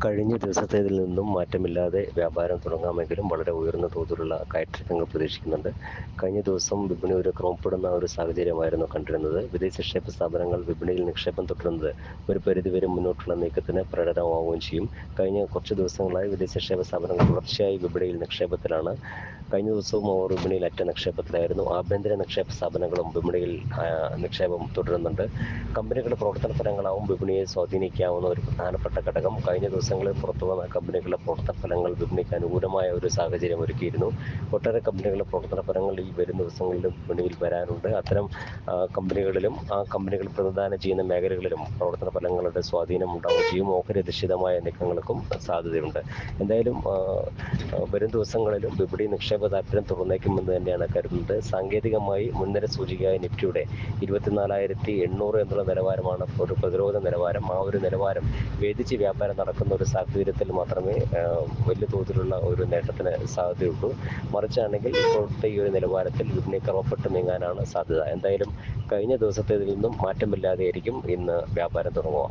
കഴിഞ്ഞ ദിവസത്തേതിൽ നിന്നും മാറ്റമില്ലാതെ വ്യാപാരം തുടങ്ങാമെങ്കിലും വളരെ ഉയർന്ന തോതിലുള്ള കയറ്റങ്ങൾ പ്രതീക്ഷിക്കുന്നുണ്ട്. കഴിഞ്ഞ ദിവസം വിപണി ഒരു ക്രമപ്പെടുന്ന ഒരു സാഹചര്യമായിരുന്നു കണ്ടിരുന്നത്. വിദേശ നിക്ഷേപ സ്ഥാപനങ്ങൾ വിപണിയിൽ നിക്ഷേപം തുടരുന്നത് ഒരു പരിധിവരെ മുന്നോട്ടുള്ള നീക്കത്തിന് പ്രകടമാവുകയും ചെയ്യും. കഴിഞ്ഞ കുറച്ച് ദിവസങ്ങളായി വിദേശ നിക്ഷേപ സ്ഥാപനങ്ങൾ തുടർച്ചയായി വിപണിയിൽ നിക്ഷേപത്തിലാണ്. കഴിഞ്ഞ ദിവസവും അവർ വിപണിയിൽ അറ്റ നിക്ഷേപത്തിലായിരുന്നു. ആഭ്യന്തര നിക്ഷേപ സ്ഥാപനങ്ങളും വിപണിയിൽ നിക്ഷേപം തുടരുന്നുണ്ട്. കമ്പനികളുടെ പ്രവർത്തന ഫലങ്ങളാവും വിപണിയെ സ്വാധീനിക്കാവുന്ന ഒരു പ്രധാനപ്പെട്ട ഘടകം. കഴിഞ്ഞ ദിവസങ്ങളിൽ പുറത്തു വന്ന കമ്പനികളുടെ പ്രവർത്തന ഫലങ്ങൾ വിപണിക്ക് അനുകൂലമായ ഒരു സാഹചര്യം ഒരുക്കിയിരുന്നു. ഒട്ടേറെ കമ്പനികളുടെ പ്രവർത്തന ഫലങ്ങൾ ഈ വരും ദിവസങ്ങളിലും വിപണിയിൽ വരാനുണ്ട്. അത്തരം കമ്പനികളിലും ആ കമ്പനികൾ പ്രതിദാനം ചെയ്യുന്ന മേഖലകളിലും പ്രവർത്തന ഫലങ്ങളുടെ സ്വാധീനം ഉണ്ടാവുകയും ചെയ്യും ഓഹരിയധിഷ്ഠിതമായ നീക്കങ്ങൾക്കും സാധ്യതയുണ്ട്. എന്തായാലും വരും ദിവസങ്ങളിലും വിപണി നിക്ഷേപ താല്പര്യം തുറന്നേക്കുമെന്ന് തന്നെയാണ് കരുതുന്നത്. സാങ്കേതികമായി മുൻനിര സൂചികയായ നിഫ്റ്റിയുടെ ഇരുപത്തിനാലായിരത്തി എണ്ണൂറ് എന്നുള്ള നിലവാരമാണ് ഒരു പ്രതിരോധ നിലവാരം. ആ ഒരു നിലവാരം വേദിച്ച് വ്യാപാരം നടക്കുന്ന ഒരു സാഹചര്യത്തിൽ മാത്രമേ വലിയ തോതിലുള്ള ഒരു നേട്ടത്തിന് സാധ്യതയുള്ളൂ. മറിച്ചാണെങ്കിൽ ഇപ്പോഴത്തെ ഈ ഒരു നിലവാരത്തിൽ വിപണി ക്രമപ്പെട്ട് നീങ്ങാനാണ് സാധ്യത. എന്തായാലും കഴിഞ്ഞ ദിവസത്തേതിൽ നിന്നും മാറ്റമില്ലാതെയായിരിക്കും ഇന്ന് വ്യാപാരം തുടങ്ങുക.